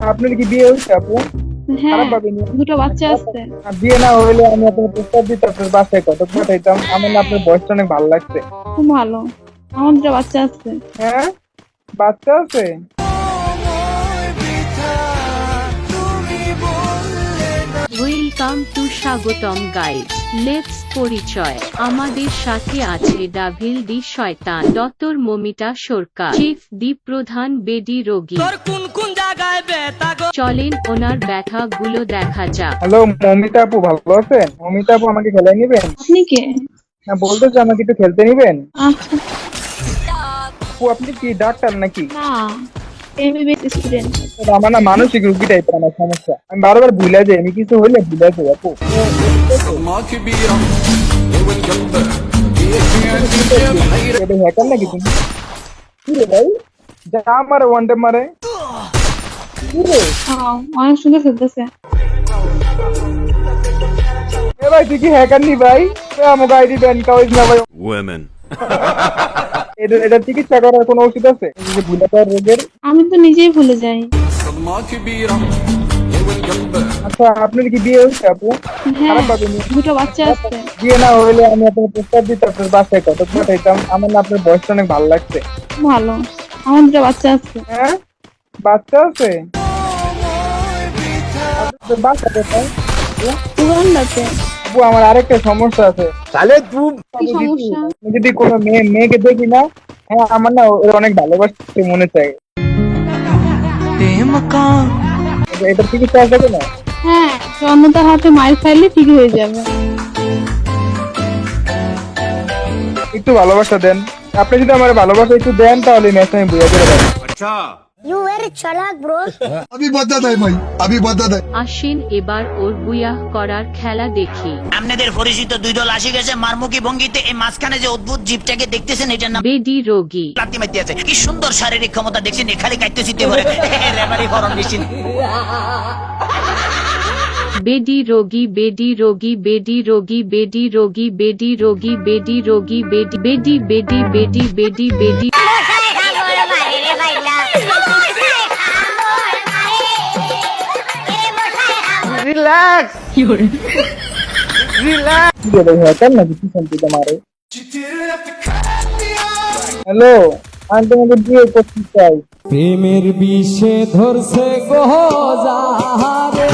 আপনার কি বিয়ে হয়েছে আপু? হ্যাঁ দুটো বাচ্চা আছে। আর বিয়ে না হইলে আমি আপনার প্রস্তাব দিতে আপনার বাসায় পাঠাইতাম আমার আপনার বয়সটা অনেক ভালো লাগছে। খুব ভালো। আমার দুটো বাচ্চা আছে। হ্যাঁ? বাচ্চা আছে? ওয়েলকাম টু স্বাগতম গাইড লেটস পরিচয়। আমাদের সাথে আছে ডাভিল ডি শয়তান doctor Mamita Sarkar chief the প্রধান বেডি রোগী কোন কোন জায়গায় ব্যথা চলেন ওনার ব্যথা গুলো দেখা যাক। হ্যালো মমিতা আপু ভালো আছেন? মমিতা আপু আমাকে খেলায় নিবেন? আপনি কে? না বলতেছে আমাকে একটু খেলতে নিবেন? আচ্ছা। আপু আপনি কি ডাক্তার নাকি? না। এমবিবিএস স্টুডেন্ট আমার না মানে মানসিক রোগী টাইপ আমার সমস্যা। আমি বারবার ভুলে যাই আমি কিছু হইলে ভুলে যাই আপু। হ্যাকার নাকি তুমি? কি রে ভাই? যা মারে। ওয়ান টাইম মারে অনেক সুন্দর খেলতেছে ভাই তুই কি হ্যাকার নি ভাই? আমাকে আইডি ব্যান কাউজ না ভাই। ওমেন এটা এটা চিকিৎসা করার কোনো ওষুধ আছে? ভুলে যাওয়ার রোগের? আমি তো নিজেই ভুলে যাই। আচ্ছা আপনার কি বিয়ে হয়েছে আপু? হ্যাঁ, দুটো বাচ্চা আছে। বিয়ে না হলে আমি আপনার প্রস্তাব দিতে আপনার বাসায় কত পাঠাইতাম আমার না আপনার বয়সটা অনেক ভালো লাগছে। ভালো। আমার দুটো বাচ্চা আছে। হ্যাঁ? বাচ্চা আছে? বাচ্চা কোথায়? উগান্ডাতে। আপু আমার আরেকটা সমস্যা আছে। কি সমস্যা? আমি যদি কোনো মেয়ে মেয়েকে দেখি না হ্যাঁ আমার না ওর অনেক ভালোবাসতে মনে চায়। এটা- চিকিৎসা আছে না হ্যাঁ জন্মতার হাতে মায়ের খাইলে ঠিক হয়ে যাবে। একটু ভালোবাসা দেন। আপনি যদি আমার ভালোবাসা একটু দেন তাহলে ম্যাচ আমি বুঝে দেবো You were chalak bro. আমি বাদ্দা দেয় ভাই আমি বাদ্দা দেয়। আসেন এবার ওর বুয়াহ করার খেলা দেখি। আপনাদের পরিচিত দুই দল আসি গেছে মারমুখী ভঙ্গিতে এই মাঝখানে যে অদ্ভুত জীবটাকে দেখতেছেন এটার নাম বেডি রোগী। লাতি মাতি আছে। কি সুন্দর শারীরিক ক্ষমতা দেখছেন এ খালি কাটতে চিতে পারে রেফারি ফরম দিছেন বেডি রোগী বেডি রোগী বেডি রোগী বেডি রোগী বেডি রোগী বেডি রোগী বেডি বেডি বেডি বেডি বেডি বেডি। কি রে ভাই হ্যাকার নাকি কি শুনতে তোমারে হ্যালো আমি তোমাকে বিয়ে করতে চাই। প্রেমের বিষে ধরছে গো যাহারে